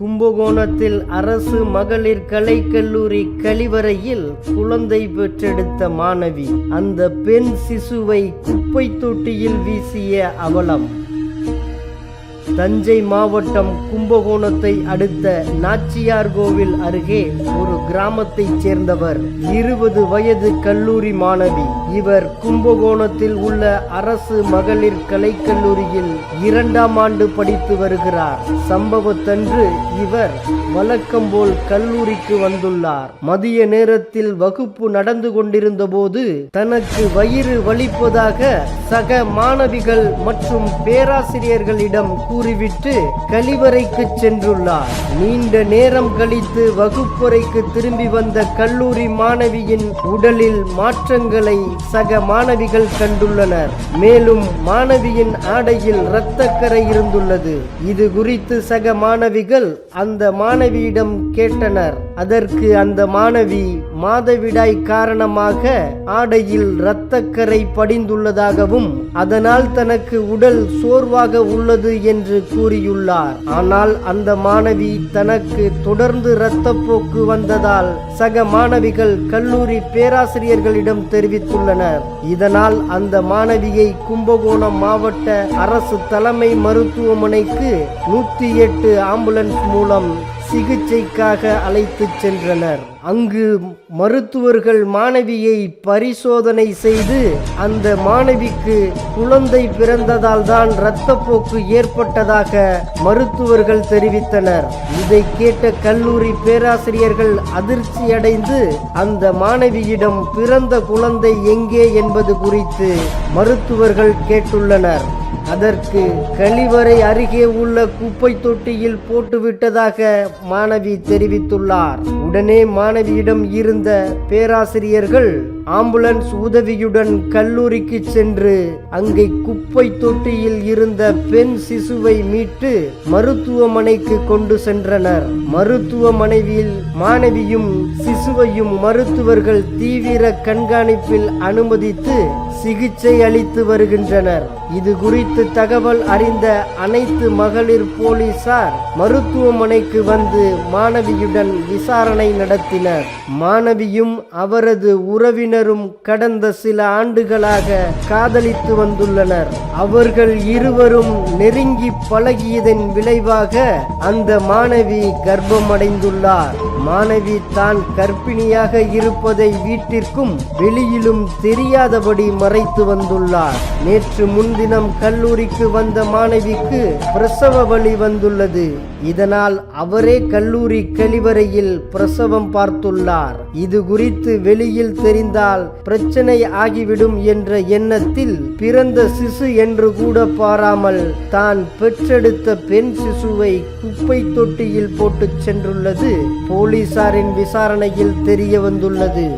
கும்பகோணத்தில் அரசு மகளிர் கலைக்கல்லூரி கழிவறையில் குழந்தை பெற்றெடுத்த மாணவி. அந்த பெண் சிசுவை குப்பை தொட்டியில் வீசிய அவலம். தஞ்சை மாவட்டம் கும்பகோணத்தை அடுத்த நாச்சியார் கோவில் அருகே ஒரு கிராமத்தைச் சேர்ந்தவர். இருபது வயது கல்லூரி மாணவி. இவர் கும்பகோணத்தில் உள்ள அரசு மகளிர் கலைக்கல்லூரியில் இரண்டாம் ஆண்டு படித்து வருகிறார். சம்பவத்தன்று இவர் வழக்கம் போல் கல்லூரிக்கு வந்துள்ளார். மதிய நேரத்தில் வகுப்பு நடந்து கொண்டிருந்த போது தனக்கு வயிறு வலிப்பதாக சக மாணவிகள் மற்றும் பேராசிரியர்களிடம் கூறிவிட்டு கழிவறைக்கு சென்றுள்ளார். நீண்ட நேரம் கழித்து வகுப்பறைக்கு திரும்பி வந்த கல்லூரி மாணவியின் உடலில் மாற்றங்களை சக மாணவிகள் கண்டுள்ளனர். மேலும் மாணவியின் ஆடையில் இரத்தக்கரை இருந்துள்ளது. இது குறித்து சக மாணவிகள் அந்த மாணவியிடம் கேட்டனர். அதற்கு அந்த மாணவி மாதவிடாய் காரணமாக ஆடையில் இரத்தக்கரை படிந்துள்ளதாகவும் அதனால் தனக்கு உடல் சோர்வாக உள்ளது என்று கூறியுள்ளார். ஆனால் அந்த மாணவி தனக்கு தொடர்ந்து இரத்தப்போக்கு வந்ததால் சக மாணவிகள் கல்லூரி பேராசிரியர்களிடம் தெரிவித்துள்ளனர். இதனால் அந்த மாணவியை கும்பகோணம் மாவட்ட அரசு தலைமை மருத்துவமனைக்கு நூத்தி எட்டு ஆம்புலன்ஸ் மூலம் சிகிச்சைக்காக அழைத்துச் சென்றனர். அங்கு மருத்துவர்கள் மாணவியை பரிசோதனை செய்து அந்த மாணவிக்கு குழந்தை பிறந்ததால் தான் இரத்தப்போக்கு ஏற்பட்டதாக மருத்துவர்கள் தெரிவித்தனர். இதை கேட்ட கல்லூரி பேராசிரியர்கள் அதிர்ச்சியடைந்து அந்த மாணவியிடம் பிறந்த குழந்தை எங்கே என்பது குறித்து மருத்துவர்கள் கேட்டுள்ளனர். அதற்கு கழிவறை அருகே உள்ள குப்பை தொட்டியில் போட்டுவிட்டதாக மாணவி தெரிவித்துள்ளார். உடனே மாணவியிடம் இருந்த பேராசிரியர்கள் ஆம்புலன்ஸ் உதவியுடன் கல்லூரிக்கு சென்று அங்கே குப்பை தொட்டியில் இருந்த பெண் சிசுவை மீட்டு மருத்துவமனைக்கு கொண்டு சென்றனர். மருத்துவமனையில் மாணவியும் சிசுவையும் மருத்துவர்கள் தீவிர கண்காணிப்பில் அனுமதித்து சிகிச்சை அளித்து வருகின்றனர். இது குறித்து தகவல் அறிந்த அனைத்து மகளிர் போலீசார் மருத்துவமனைக்கு வந்து மாணவியுடன் விசாரணை நடத்தினர். மாணவியும் அவரது உறவினரும் கடந்த சில ஆண்டுகளாக காதலித்து வந்துள்ளனர். அவர்கள் இருவரும் நெருங்கி பழகியதன் விளைவாக அந்த மாணவி கர்ப்பமடைந்துள்ளார். மாணவி தான் கர்ப்பிணியாக இருப்பதை வீட்டிற்கும் வெளியிலும் தெரியாதபடி வரைத்து வந்துள்ளார். நேற்று முன்தினம் கல்லூரிக்கு வந்த மாணவிக்கு பிரசவ வழி வந்துள்ளது. இதனால் அவரே கல்லூரி கழிவறையில் பிரசவம் பார்த்துள்ளார். இது குறித்து வெளியில் தெரிந்தால் பிரச்சனை ஆகிவிடும் என்ற எண்ணத்தில் பிறந்த சிசு என்று கூட பாராமல் தான் பெற்றெடுத்த பெண் சிசுவை குப்பை தொட்டியில் போட்டுச் சென்றுள்ளது. போலீசாரின் விசாரணையில் தெரிய வந்துள்ளது.